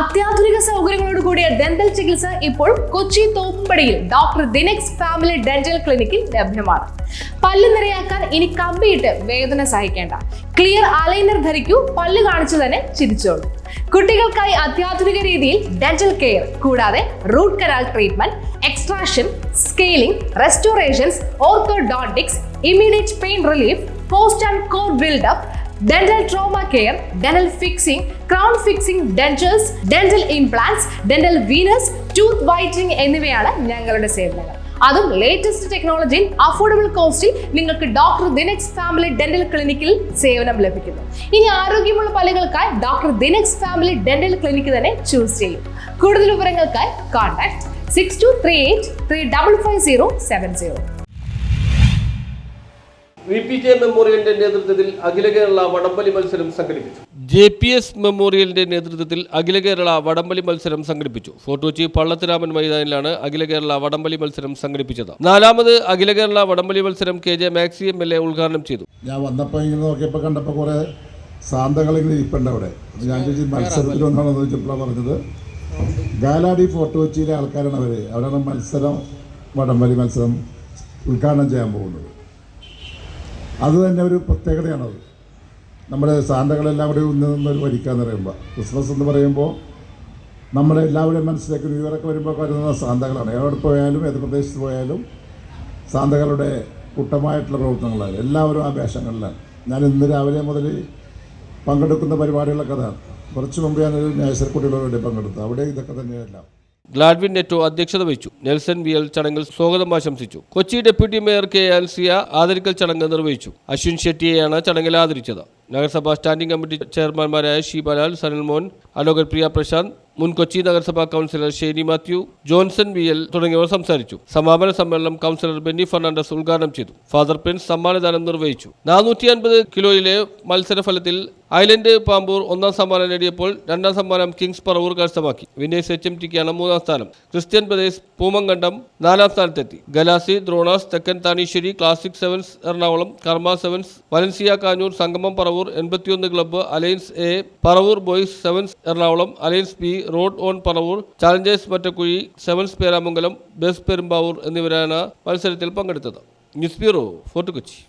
അത്യാധുനിക സൗകര്യങ്ങളോട് കൂടിയ ഡെന്റൽ ചികിത്സ ഇപ്പോൾ കൊച്ചി തോപ്പുംപടിയിൽ ഡോക്ടർ ദിനെക്സ് ഫാമിലി ഡെന്റൽ ക്ലിനിക്കിൽ ലഭ്യമാണ്. പല്ല് നിറയാക്കാൻ ഇനി കമ്പിയിട്ട് വേദന സഹിക്കേണ്ട. ക്ലിയർ അലൈനർ ധരിക്കൂ പല്ല് കാണിച്ചു തന്നെ ചിരിച്ചോളൂ. കുട്ടികൾക്കായി അത്യാധുനിക രീതിയിൽ ഡെന്റൽ കെയർ കൂടാതെ root canal treatment extraction scaling restorations orthodontics immediate pain relief post and core buildup dental trauma care dental fixing crown fixing dentals dental implants dental veneers tooth whitening എന്നിവയാണ് ഞങ്ങളുടെ സേവനങ്ങൾ. അതും ലേറ്റസ്റ്റ് ടെക്നോളജിയിൽ affordable കോസ്റ്റിൽ നിങ്ങൾക്ക് doctor ദിനക്സ് family dental ക്ലിനിക്കിൽ സേവനം ലഭിക്കുന്നു. ഇനി ആരോഗ്യമുള്ള പല്ലുകൾക്കായി doctor Dinex family dental clinic തന്നെ ചൂസ് ചെയ്യും. കൂടുതൽ വിവരങ്ങൾക്കായി contact six two three eight three double five zero seven zero V P J മെമ്മോറിയലിന്റെ നേതൃത്വത്തിൽ അഖില കേരള വടംവലി മത്സരം സംഘടിപ്പിച്ചു. ജെ പി എസ് മെമ്മോറിയലിന്റെ നേതൃത്വത്തിൽ അഖില കേരള വടംവലി മത്സരം സംഘടിപ്പിച്ചു. ഫോർട്ട് കൊച്ചി പള്ളത്തിരാമൻ മൈതാനിലാണ് അഖില കേരള വടംവലി മത്സരം സംഘടിപ്പിച്ചത്. നാലാമത് അഖില കേരള വടംവലി മത്സരം K J Maxi M L A ഉദ്ഘാടനം ചെയ്തു. ഞാൻ വന്നപ്പോൾ ഇങ്ങനെ നോക്കിയപ്പോൾ കണ്ടപ്പോൾ കുറേ സാന്തകളിങ്ങനെ ഇരിപ്പുണ്ട് അവിടെ. ഞാൻ ചോദിച്ചു മത്സരത്തിൽ ഒന്നാണെന്ന് ചോദിച്ചപ്പോഴാണ് പറഞ്ഞത് ഗാലാഡി ഫോർട്ട് കൊച്ചിയിലെ ആൾക്കാരാണ് അവർ അവരാണ് മത്സരം വടംവലി മത്സരം ഉദ്ഘാടനം ചെയ്യാൻ പോകുന്നത്. അത് തന്നെ ഒരു പ്രത്യേകതയാണത്. നമ്മുടെ സാന്തകളെല്ലാം കൂടി ഒന്ന് നിന്ന് വരിക്കാന്ന് പറയുമ്പോൾ ക്രിസ്മസ് എന്ന് പറയുമ്പോൾ നമ്മുടെ എല്ലാവരുടെയും മനസ്സിലേക്ക് വിവരമൊക്കെ വരുമ്പോൾ വരുന്ന സാന്തകളാണ് എവിടെ പോയാലും ഏത് പ്രദേശത്ത് പോയാലും സാന്തകളുടെ കൂട്ടമായിട്ടുള്ള പ്രവർത്തനങ്ങളാണ്. എല്ലാവരും ആ വേഷങ്ങളിലാണ്. ഞാൻ ഇന്ന് രാവിലെ മുതൽ പങ്കെടുക്കുന്ന പരിപാടികളൊക്കെ അതാണ്. കുറച്ച് മുമ്പ് ഞാനൊരു നേഴ്സറിക്കുട്ടികളുടെ വേണ്ടി പങ്കെടുത്തു. അവിടെ ഇതൊക്കെ തന്നെയെല്ലാം. ഗ്ലാഡ്വിൻ നെറ്റോ അധ്യക്ഷത വഹിച്ചു. നെൽസൺ വിയൽ ചടങ്ങിൽ സ്വാഗതം ആശംസിച്ചു. കൊച്ചി ഡെപ്യൂട്ടി മേയർ കെ ആൽസിയ ആദരിക്കൽ ചടങ്ങ് നിർവഹിച്ചു. അശ്വിൻ ഷെട്ടിയെയാണ് ചടങ്ങിൽ ആദരിച്ചത്. നഗരസഭാ സ്റ്റാൻഡിംഗ് കമ്മിറ്റി ചെയർമാൻമാരായ ഷീബാലാൽ സനൽമോൻ അലോകർ പ്രിയ പ്രശാന്ത് മുൻ കൊച്ചി നഗരസഭാ councillor Sheny Mathew Johnson V L തുടങ്ങിയവർ സംസാരിച്ചു. സമാപന സമ്മേളനം കൗൺസിലർ ബെന്നി ഫെർണാണ്ടസ് ഉദ്ഘാടനം ചെയ്തു. ഫാദർ പ്രിൻസ് സമ്മാനദാനം നിർവഹിച്ചു. നാനൂറ്റി അൻപത് കിലോയിലെ മത്സരഫലത്തിൽ ഐലൻഡ് പാമ്പൂർ ഒന്നാം സമ്മാനം നേടിയപ്പോൾ രണ്ടാം സമ്മാനം കിങ്സ് പറവൂർ കരസ്ഥമാക്കി. വിനേഷ് എച്ച് എം ടിക്കാണ് മൂന്നാം സ്ഥാനം. ക്രിസ്ത്യൻ പ്രദേശ് പൂമങ്കണ്ടം നാലാം സ്ഥാനത്തെത്തി. ഗലാസി ദ്രോണാസ് തെക്കൻ താനീശ്വരി ക്ലാസിക് സെവൻസ് എറണാകുളം കർമ്മ സെവൻസ് വലൻസിയ കാഞ്ഞൂർ സംഗമം പറവൂർ എൺപത്തിയൊന്ന് club alliance A Paravur boys sevens Ernakulam alliance B road on Paravur challengers Mattakuzhi sevens Peramangalam ബെസ് പെരുമ്പാവൂർ എന്നിവരാണ് മത്സരത്തിൽ പങ്കെടുത്തത്. News bureau fort Kochi.